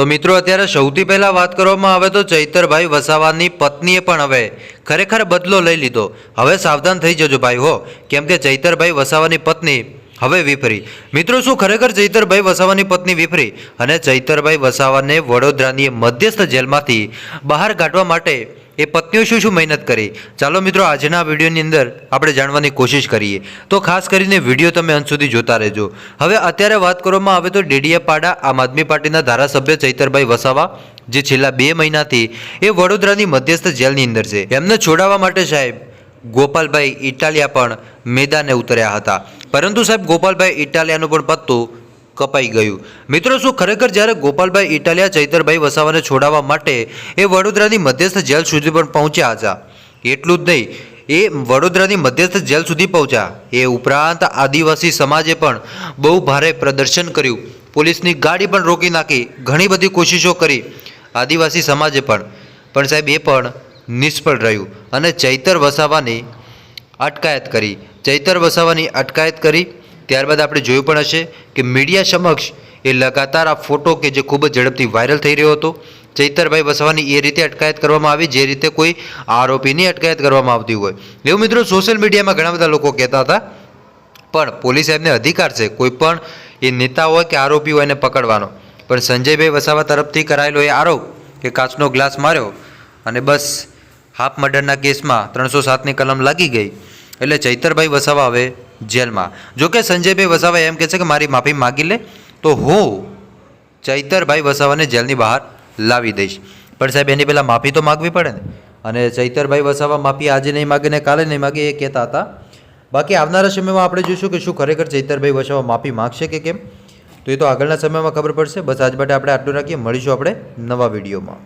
તો મિત્રો, અત્યારે સૌથી પહેલાં વાત કરવામાં આવે તો ચૈતરભાઈ વસાવાની પત્નીએ પણ હવે ખરેખર બદલો લઈ લીધો. હવે સાવધાન થઈ જજો ભાઈ, હો. કેમ કે ચૈતરભાઈ વસાવાની પત્ની હવે વિફરી. મિત્રો, શું ખરેખર ચૈતરભાઈ વસાવાની પત્ની વિફરી? અને ચૈતરભાઈ વસાવાને વડોદરાની મધ્યસ્થ જેલમાંથી બહાર કાઢવા માટે એ પત્નીઓ શું શું મહેનત કરી? ચાલો મિત્રો, આજના વિડીયોની અંદર આપણે જાણવાની કોશિશ કરીએ. તો ખાસ કરીને વીડિયો તમે અંત સુધી જોતા રહેજો. હવે અત્યારે વાત કરવામાં આવે તો ડેડિયાપાડા આમ આદમી પાર્ટીના ધારાસભ્ય ચૈતરભાઈ વસાવા, જે છેલ્લા બે મહિનાથી એ વડોદરાની મધ્યસ્થ જેલની અંદર છે. એમને છોડાવવા માટે સાહેબ, ગોપાલભાઈ ઇટાલિયા પણ મેદાને ઉતર્યા હતા. પરંતુ સાહેબ, ગોપાલભાઈ ઇટાલિયાનું પણ પત્તું કપાઈ ગયું. મિત્રો, શું ખરેખર જ્યારે ગોપાલભાઈ ઇટાલિયા ચૈતરભાઈ વસાવાને છોડાવવા માટે એ વડોદરાની મધ્યસ્થ જેલ સુધી પણ પહોંચ્યા હતા? એટલું જ નહીં, એ વડોદરાની મધ્યસ્થ જેલ સુધી પહોંચ્યા. એ ઉપરાંત આદિવાસી સમાજે પણ બહુ ભારે પ્રદર્શન કર્યું. પોલીસની ગાડી પણ રોકી નાખી. ઘણી બધી કોશિશો કરી આદિવાસી સમાજે પણ. પણ સાહેબ, એ પણ નિષ્ફળ રહ્યું અને ચૈતર વસાવાની અટકાયત કરી. ચૈતર વસાવાની અટકાયત કરી ત્યારબાદ આપણે જોયું પણ હશે કે મીડિયા સમક્ષ એ લગાતાર આ ફોટો કે જે ખૂબ જ ઝડપથી વાયરલ થઈ રહ્યો હતો, ચૈતરભાઈ વસાવાની એ રીતે અટકાયત કરવામાં આવી, જે રીતે કોઈ આરોપીની અટકાયત કરવામાં આવતી હોય. એવું મિત્રો સોશિયલ મીડિયામાં ઘણા બધા લોકો કહેતા હતા, પણ પોલીસ એમને અધિકાર છે, કોઈ પણ એ નેતા હોય કે આરોપી હોય એને પકડવાનો. પણ સંજયભાઈ વસાવા તરફથી કરાયેલો એ આરોપ કે કાચનો ગ્લાસ માર્યો અને બસ હાફ મર્ડરના કેસમાં ત્રણસો સાતની કલમ લાગી ગઈ. એટલે ચૈતરભાઈ વસાવા હવે જેલમાં. જો કે સંજયભાઈ વસાવા એમ કહે છે કે મારી માફી માગી લે, તો હું ચૈતરભાઈ વસાવાને જેલની બહાર લાવી દઈશ. પણ સાહેબ, એની પહેલાં માફી તો માગવી પડે ને. અને ચૈતરભાઈ વસાવા માફી આજે નહીં માગે ને કાલે નહીં માગે એ કહેતા હતા. બાકી આવનારા સમયમાં આપણે જોઈશું કે શું ખરેખર ચૈતરભાઈ વસાવા માફી માગશે કે કેમ. તો એ તો આગળના સમયમાં ખબર પડશે. બસ આજ માટે આપણે આટલું રાખીએ. મળીશું આપણે નવા વિડીયોમાં.